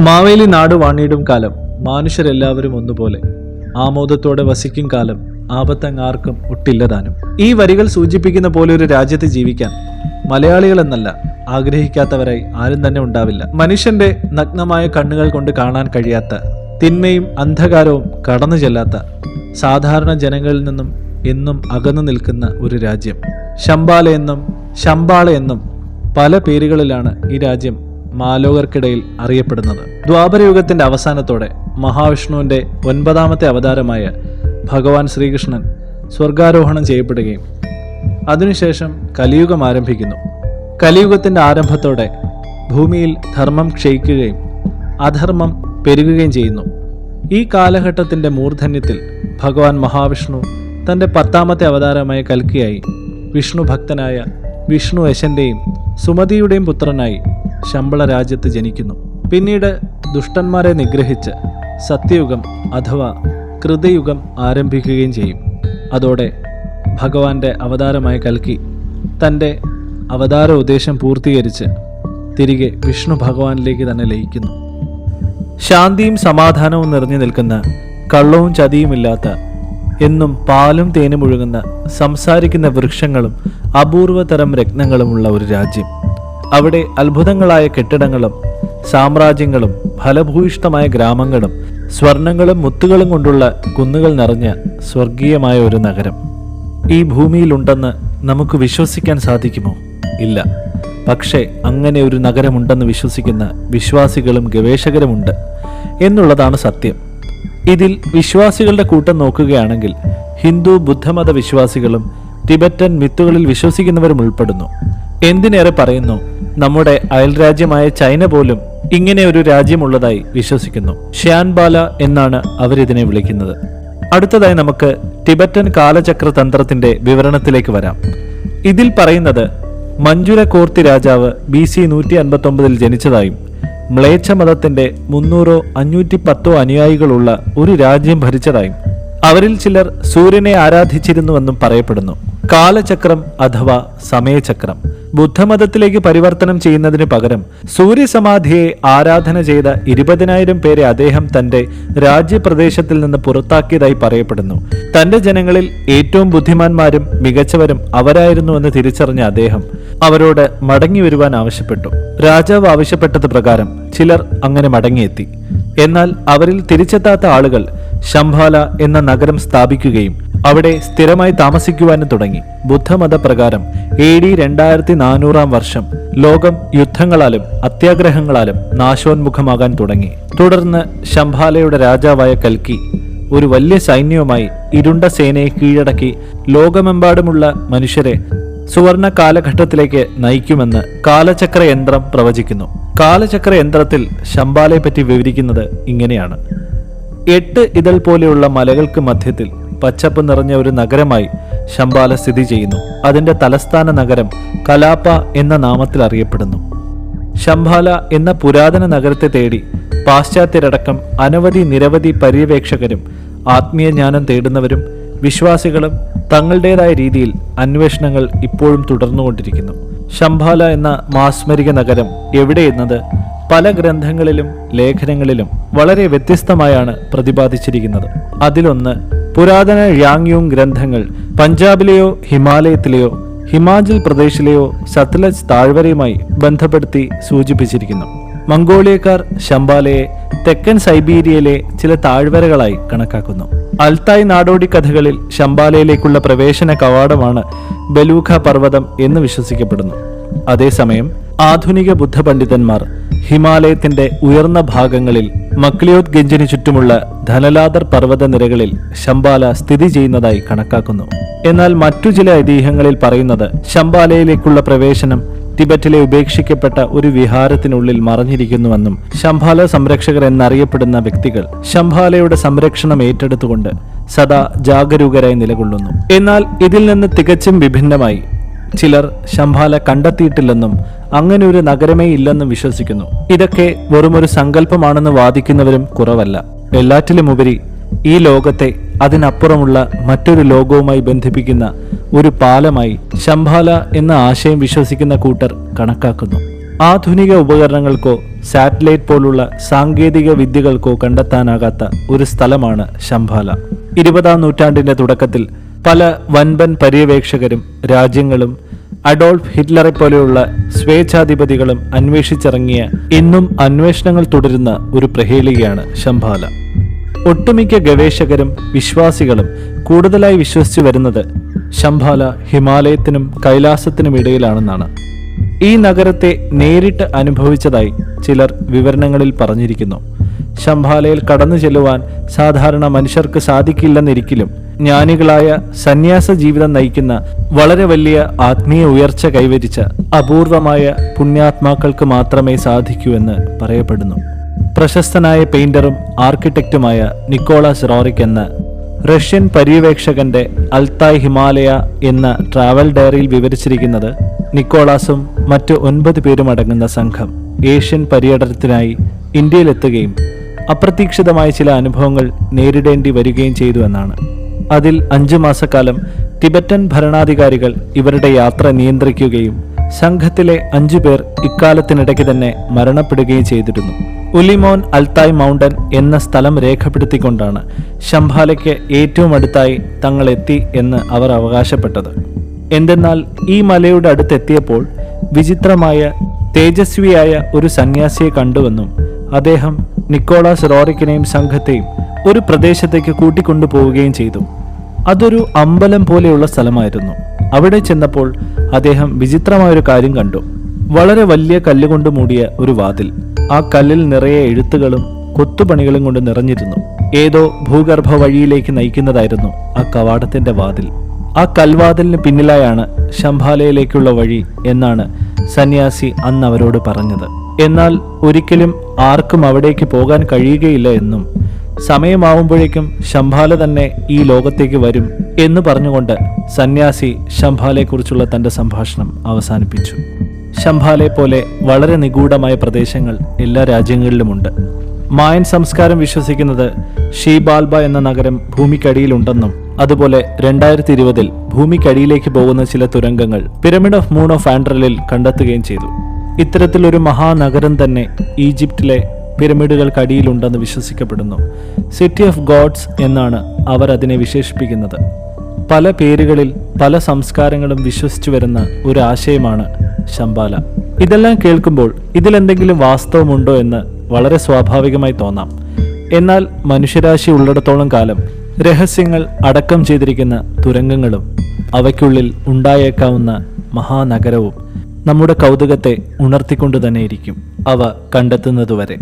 മാവേലി നാട് വാണിയിടും കാലം മനുഷ്യരെല്ലാവരും ഒന്നുപോലെ. ആമോദത്തോടെ വസിക്കും കാലം ആപത്തങ്ങാർക്കും ഒട്ടില്ലതാനും ഈ വരികൾ സൂചിപ്പിക്കുന്ന പോലെ ഒരു രാജ്യത്ത് ജീവിക്കാൻ മലയാളികൾ എന്നല്ല ആഗ്രഹിക്കാത്തവരായി ആരും തന്നെ ഉണ്ടാവില്ല. മനുഷ്യന്റെ നഗ്നമായ കണ്ണുകൾ കൊണ്ട് കാണാൻ കഴിയാത്ത തിന്മയും അന്ധകാരവും കടന്നു ചെല്ലാത്ത സാധാരണ ജനങ്ങളിൽ നിന്നും എന്നും അകന്നു നിൽക്കുന്ന ഒരു രാജ്യം. ശമ്പാല എന്നും ശമ്പാള എന്നും പല പേരുകളിലാണ് ഈ രാജ്യം മാലോകർക്കിടയിൽ അറിയപ്പെടുന്നത്. ദ്വാപരയുഗത്തിന്റെ അവസാനത്തോടെ മഹാവിഷ്ണുവിന്റെ ഒൻപതാമത്തെ അവതാരമായ ഭഗവാൻ ശ്രീകൃഷ്ണൻ സ്വർഗാരോഹണം ചെയ്യപ്പെടുകയും അതിനുശേഷം കലിയുഗം ആരംഭിക്കുന്നു. കലിയുഗത്തിന്റെ ആരംഭത്തോടെ ഭൂമിയിൽ ധർമ്മം ക്ഷയിക്കുകയും അധർമ്മം പെരുകുകയും ചെയ്യുന്നു. ഈ കാലഘട്ടത്തിന്റെ മൂർധന്യത്തിൽ ഭഗവാൻ മഹാവിഷ്ണു തന്റെ പത്താമത്തെ അവതാരമായ കൽക്കിയായി വിഷ്ണു ഭക്തനായ വിഷ്ണു യശന്റെയും സുമതിയുടെയും പുത്രനായി ശമ്പള രാജ്യത്ത് ജനിക്കുന്നു. പിന്നീട് ദുഷ്ടന്മാരെ നിഗ്രഹിച്ച് സത്യയുഗം അഥവാ കൃതയുഗം ആരംഭിക്കുകയും ചെയ്യും. അതോടെ ഭഗവാന്റെ അവതാരമായ കൽക്കി തന്റെ അവതാര ഉദ്ദേശം പൂർത്തീകരിച്ച് തിരികെ വിഷ്ണു ഭഗവാനിലേക്ക് തന്നെ ലയിക്കുന്നു. ശാന്തിയും സമാധാനവും നിറഞ്ഞു നിൽക്കുന്ന കള്ളവും ചതിയുമില്ലാത്ത എന്നും പാലും തേനും ഒഴുകുന്ന സംസാരിക്കുന്ന വൃക്ഷങ്ങളും അപൂർവതരം രത്നങ്ങളുമുള്ള ഒരു രാജ്യം. അവിടെ അത്ഭുതങ്ങളായ കെട്ടിടങ്ങളും സാമ്രാജ്യങ്ങളും ഫലഭൂയിഷ്ഠമായ ഗ്രാമങ്ങളും സ്വർണങ്ങളും മുത്തുകളും കൊണ്ടുള്ള കുന്നുകൾ നിറഞ്ഞ സ്വർഗീയമായ ഒരു നഗരം. ഈ ഭൂമിയിലുണ്ടെന്ന് നമുക്ക് വിശ്വസിക്കാൻ സാധിക്കുമോ? ഇല്ല. പക്ഷേ അങ്ങനെ ഒരു നഗരമുണ്ടെന്ന് വിശ്വസിക്കുന്ന വിശ്വാസികളും ഗവേഷകരുമുണ്ട് എന്നുള്ളതാണ് സത്യം. ഇതിൽ വിശ്വാസികളുടെ കൂട്ടം നോക്കുകയാണെങ്കിൽ ഹിന്ദു ബുദ്ധമത വിശ്വാസികളും ടിബറ്റൻ മിത്തുകളിൽ വിശ്വസിക്കുന്നവരും ഉൾപ്പെടുന്നു. എന്തിനേറെ പറയുന്നു? നമ്മുടെ അയൽരാജ്യമായ ചൈന പോലും ഇങ്ങനെ ഒരു രാജ്യമുള്ളതായി വിശ്വസിക്കുന്നു. ഷ്യാൻബാല എന്നാണ് അവരിതിനെ വിളിക്കുന്നത്. അടുത്തതായി നമുക്ക് ടിബറ്റൻ കാലചക്ര തന്ത്രത്തിന്റെ വിവരണത്തിലേക്ക് വരാം. ഇതിൽ പറയുന്നത് മഞ്ജുര കോർത്തി രാജാവ് ബി സി നൂറ്റി അൻപത്തി ഒമ്പതിൽ ജനിച്ചതായും മ്ലേച്ഛ മതത്തിന്റെ മുന്നൂറോ അഞ്ഞൂറ്റി പത്തോ അനുയായികളുള്ള ഒരു രാജ്യം ഭരിച്ചതായും അവരിൽ ചിലർ സൂര്യനെ ആരാധിച്ചിരുന്നുവെന്നും പറയപ്പെടുന്നു. കാലചക്രം അഥവാ സമയചക്രം. ബുദ്ധമതത്തിലേക്ക് പരിവർത്തനം ചെയ്യുന്നതിന് പകരം സൂര്യസമാധിയെ ആരാധന ചെയ്ത ഇരുപതിനായിരം പേരെ അദ്ദേഹം തന്റെ രാജ്യപ്രദേശത്തിൽ നിന്ന് പുറത്താക്കിയതായി പറയപ്പെടുന്നു. തന്റെ ജനങ്ങളിൽ ഏറ്റവും ബുദ്ധിമാന്മാരും മികച്ചവരും അവരായിരുന്നുവെന്ന് തിരിച്ചറിഞ്ഞ അദ്ദേഹം അവരോട് മടങ്ങി വരുവാൻ ആവശ്യപ്പെട്ടു. രാജാവ് ആവശ്യപ്പെട്ടത് പ്രകാരം ചിലർ അങ്ങനെ മടങ്ങിയെത്തി. എന്നാൽ അവരിൽ തിരിച്ചെത്താത്ത ആളുകൾ ശംഭാല എന്ന നഗരം സ്ഥാപിക്കുകയും അവിടെ സ്ഥിരമായി താമസിക്കുവാനും തുടങ്ങി. ബുദ്ധമത പ്രകാരം എ ഡി രണ്ടായിരത്തി നാനൂറാം വർഷം ലോകം യുദ്ധങ്ങളാലും അത്യാഗ്രഹങ്ങളാലും നാശോന്മുഖമാകാൻ തുടങ്ങി. തുടർന്ന് ശംഭാലയുടെ രാജാവായ കൽക്കി ഒരു വലിയ സൈന്യവുമായി ഇരുണ്ട സേനയെ കീഴടക്കി ലോകമെമ്പാടുമുള്ള മനുഷ്യരെ സുവർണ കാലഘട്ടത്തിലേക്ക് നയിക്കുമെന്ന് കാലചക്ര യന്ത്രം പ്രവചിക്കുന്നു. കാലചക്ര യന്ത്രത്തിൽ ശംബാലയെ പറ്റി വിവരിക്കുന്നത് ഇങ്ങനെയാണ്. എട്ട് ഇതൾ പോലെയുള്ള മലകൾക്ക് മധ്യത്തിൽ പച്ചപ്പ് നിറഞ്ഞ ഒരു നഗരമായി ശമ്പാല സ്ഥിതി ചെയ്യുന്നു. അതിന്റെ തലസ്ഥാന നഗരം കലാപ്പ എന്ന നാമത്തിൽ അറിയപ്പെടുന്നു. ശംഭാല എന്ന പുരാതന നഗരത്തെ തേടി പാശ്ചാത്യരടക്കം അനവധി നിരവധി പര്യവേക്ഷകരും ആത്മീയ ജ്ഞാനം തേടുന്നവരും വിശ്വാസികളും തങ്ങളുടേതായ രീതിയിൽ അന്വേഷണങ്ങൾ ഇപ്പോഴും തുടർന്നുകൊണ്ടിരിക്കുന്നു. ശംഭാല എന്ന മാസ്മരിക നഗരം എവിടെയെന്നത് പല ഗ്രന്ഥങ്ങളിലും ലേഖനങ്ങളിലും വളരെ വ്യത്യസ്തമായാണ് പ്രതിപാദിച്ചിരിക്കുന്നത്. അതിലൊന്ന് പുരാതന യാങ്യൂങ് ഗ്രന്ഥങ്ങൾ പഞ്ചാബിലെയോ ഹിമാലയത്തിലെയോ ഹിമാചൽ പ്രദേശിലെയോ സത്ലജ് താഴ്വരയുമായി ബന്ധപ്പെടുത്തി സൂചിപ്പിച്ചിരിക്കുന്നു. മംഗോളിയക്കാർ ശംബാലയെ തെക്കൻ സൈബീരിയയിലെ ചില താഴ്വരകളായി കണക്കാക്കുന്നു. അൽത്തായ് നാടോടി കഥകളിൽ ശംബാലയിലേക്കുള്ള പ്രവേശന കവാടമാണ് ബലൂഖ പർവതം എന്ന് വിശ്വസിക്കപ്പെടുന്നു. അതേസമയം ആധുനിക ബുദ്ധ പണ്ഡിതന്മാർ ഹിമാലയത്തിന്റെ ഉയർന്ന ഭാഗങ്ങളിൽ മക്ലിയോത് ഗഞ്ചിന് ചുറ്റുമുള്ള ധനലാദർ പർവത നിരകളിൽ ശംബാല സ്ഥിതി ചെയ്യുന്നതായി കണക്കാക്കുന്നു. എന്നാൽ മറ്റു ചില ഐതിഹ്യങ്ങളിൽ പറയുന്നത് ശംബാലയിലേക്കുള്ള പ്രവേശനം ടിബറ്റിലെ ഉപേക്ഷിക്കപ്പെട്ട ഒരു വിഹാരത്തിനുള്ളിൽ മറഞ്ഞിരിക്കുന്നുവെന്നും ശംഭാല സംരക്ഷകർ എന്നറിയപ്പെടുന്ന വ്യക്തികൾ ശംഭാലയുടെ സംരക്ഷണം ഏറ്റെടുത്തുകൊണ്ട് സദാ ജാഗരൂകരായി നിലകൊള്ളുന്നു. എന്നാൽ ഇതിൽ നിന്ന് തികച്ചും വിഭിന്നമായി ചിലർ ശംഭാല കണ്ടെത്തിയിട്ടില്ലെന്നും അങ്ങനെ ഒരു നഗരമേ ഇല്ലെന്ന് വിശ്വസിക്കുന്നു. ഇതൊക്കെ വെറുമൊരു സങ്കല്പമാണെന്ന് വാദിക്കുന്നവരും കുറവല്ല. എല്ലാറ്റിലുമുപരി ഈ ലോകത്തെ അതിനപ്പുറമുള്ള മറ്റൊരു ലോകവുമായി ബന്ധിപ്പിക്കുന്ന ഒരു പാലമായി ശംഭാല എന്ന ആശയം വിശ്വസിക്കുന്ന കൂട്ടർ കണക്കാക്കുന്നു. ആധുനിക ഉപകരണങ്ങൾക്കോ സാറ്റലൈറ്റ് പോലുള്ള സാങ്കേതിക വിദ്യകൾക്കോ കണ്ടെത്താനാകാത്ത ഒരു സ്ഥലമാണ് ശംഭാല. ഇരുപതാം നൂറ്റാണ്ടിന്റെ തുടക്കത്തിൽ പല വൻപൻ പര്യവേക്ഷകരും രാജ്യങ്ങളും അഡോൾഫ് ഹിറ്റ്ലറെ പോലെയുള്ള സ്വേച്ഛാധിപതികളും അന്വേഷിച്ചിറങ്ങിയ ഇന്നും അന്വേഷണങ്ങൾ തുടരുന്ന ഒരു പ്രഹേളികയാണ് ശംഭാല. ഒട്ടുമിക്ക ഗവേഷകരും വിശ്വാസികളും കൂടുതലായി വിശ്വസിച്ചു വരുന്നത് ശംഭാല ഹിമാലയത്തിനും കൈലാസത്തിനും ഇടയിലാണെന്നാണ്. ഈ നഗരത്തെ നേരിട്ട് അനുഭവിച്ചതായി ചിലർ വിവരണങ്ങളിൽ പറഞ്ഞിരിക്കുന്നു. ശംഭാലയിൽ കടന്നു ചെല്ലുവാൻ സാധാരണ മനുഷ്യർക്ക് സാധിക്കില്ലെന്നിരിക്കലും ജ്ഞാനികളായ സന്യാസ ജീവിതം നയിക്കുന്ന വളരെ വലിയ ആത്മീയ ഉയർച്ച കൈവരിച്ച അപൂർവമായ പുണ്യാത്മാക്കൾക്ക് മാത്രമേ സാധിക്കൂ എന്ന് പറയപ്പെടുന്നു. പ്രശസ്തനായ പെയിന്ററും ആർക്കിടെക്റ്റുമായ നിക്കോളാസ് റോറിക് എന്ന റഷ്യൻ പര്യവേക്ഷകന്റെ അൽത്തായ് ഹിമാലയ എന്ന ട്രാവൽ ഡയറിയിൽ വിവരിച്ചിരിക്കുന്നത് നിക്കോളാസും മറ്റ് ഒൻപത് പേരും അടങ്ങുന്ന സംഘം ഏഷ്യൻ പര്യടനത്തിനായി ഇന്ത്യയിലെത്തുകയും അപ്രതീക്ഷിതമായ ചില അനുഭവങ്ങൾ നേരിടേണ്ടി വരികയും ചെയ്തു എന്നാണ്. അതിൽ അഞ്ചു മാസക്കാലം ടിബറ്റൻ ഭരണാധികാരികൾ ഇവരുടെ യാത്ര നിയന്ത്രിക്കുകയും സംഘത്തിലെ അഞ്ചു പേർ ഇക്കാലത്തിനിടയ്ക്ക് തന്നെ മരണപ്പെടുകയും ചെയ്തിരുന്നു. ഉലിമോൻ അൽത്തായ് മൗണ്ടൻ എന്ന സ്ഥലം രേഖപ്പെടുത്തിക്കൊണ്ടാണ് ശംഭാലയ്ക്ക് ഏറ്റവും അടുത്തായി തങ്ങൾ എത്തി എന്ന് അവർ അവകാശപ്പെട്ടത്. എന്തെന്നാൽ ഈ മലയുടെ അടുത്തെത്തിയപ്പോൾ വിചിത്രമായ തേജസ്വിയായ ഒരു സന്യാസിയെ കണ്ടുവെന്നും അദ്ദേഹം നിക്കോളാസ് റോറിക്കിനെയും സംഘത്തെയും ഒരു പ്രദേശത്തേക്ക് കൂട്ടിക്കൊണ്ടുപോവുകയും ചെയ്തു. അതൊരു അമ്പലം പോലെയുള്ള സ്ഥലമായിരുന്നു. അവിടെ ചെന്നപ്പോൾ അദ്ദേഹം വിചിത്രമായൊരു കാര്യം കണ്ടു. വളരെ വലിയ കല്ലുകൊണ്ട് മൂടിയ ഒരു വാതിൽ. ആ കല്ലിൽ നിറയെ എഴുത്തുകളും കൊത്തുപണികളും കൊണ്ട് നിറഞ്ഞിരുന്നു. ഏതോ ഭൂഗർഭ വഴിയിലേക്ക് നയിക്കുന്നതായിരുന്നു ആ കവാടത്തിന്റെ വാതിൽ. ആ കൽവാതിലിന് പിന്നിലായാണ് ശംഭാലയിലേക്കുള്ള വഴി എന്നാണ് സന്യാസി അന്ന് അവരോട് പറഞ്ഞത്. എന്നാൽ ഒരിക്കലും ആർക്കും അവിടേക്ക് പോകാൻ കഴിയുകയില്ല എന്നും സമയമാവുമ്പോഴേക്കും ശംഭാല തന്നെ ഈ ലോകത്തേക്ക് വരും എന്ന് പറഞ്ഞുകൊണ്ട് സന്യാസി ശംഭാലയെക്കുറിച്ചുള്ള തന്റെ സംഭാഷണം അവസാനിപ്പിച്ചു. ശംഭാലെ പോലെ വളരെ നിഗൂഢമായ പ്രദേശങ്ങൾ എല്ലാ രാജ്യങ്ങളിലുമുണ്ട്. മായൻ സംസ്കാരം വിശ്വസിക്കുന്നത് ഷീബാൽബ എന്ന നഗരം ഭൂമിക്കടിയിലുണ്ടെന്നും അതുപോലെ രണ്ടായിരത്തി ഇരുപതിൽ ഭൂമിക്കടിയിലേക്ക് പോകുന്ന ചില തുരങ്കങ്ങൾ പിരമിഡ് ഓഫ് മൂൺ ഓഫ് ആൻഡ്രലിൽ കണ്ടെത്തുകയും ചെയ്തു. ഇത്തരത്തിലൊരു മഹാനഗരം തന്നെ ഈജിപ്തിലെ പിരമിഡുകൾക്കടിയിലുണ്ടെന്ന് വിശ്വസിക്കപ്പെടുന്നു. സിറ്റി ഓഫ് ഗോഡ്സ് എന്നാണ് അവർ അതിനെ വിശേഷിപ്പിക്കുന്നത്. പല പേരുകളിൽ പല സംസ്കാരങ്ങളും വിശ്വസിച്ചു വരുന്ന ഒരു ആശയമാണ് ശംബാല. ഇതെല്ലാം കേൾക്കുമ്പോൾ ഇതിലെന്തെങ്കിലും വാസ്തവമുണ്ടോ എന്ന് വളരെ സ്വാഭാവികമായി തോന്നാം. എന്നാൽ മനുഷ്യരാശി ഉള്ളിടത്തോളം കാലം രഹസ്യങ്ങൾ അടക്കം ചെയ്തിരിക്കുന്ന തുരങ്കങ്ങളും അവയ്ക്കുള്ളിൽ ഉണ്ടായേക്കാവുന്ന മഹാനഗരവും നമ്മുടെ കൗതുകത്തെ ഉണർത്തിക്കൊണ്ടു തന്നെയിരിക്കും അവ കണ്ടെത്തുന്നതുവരെ.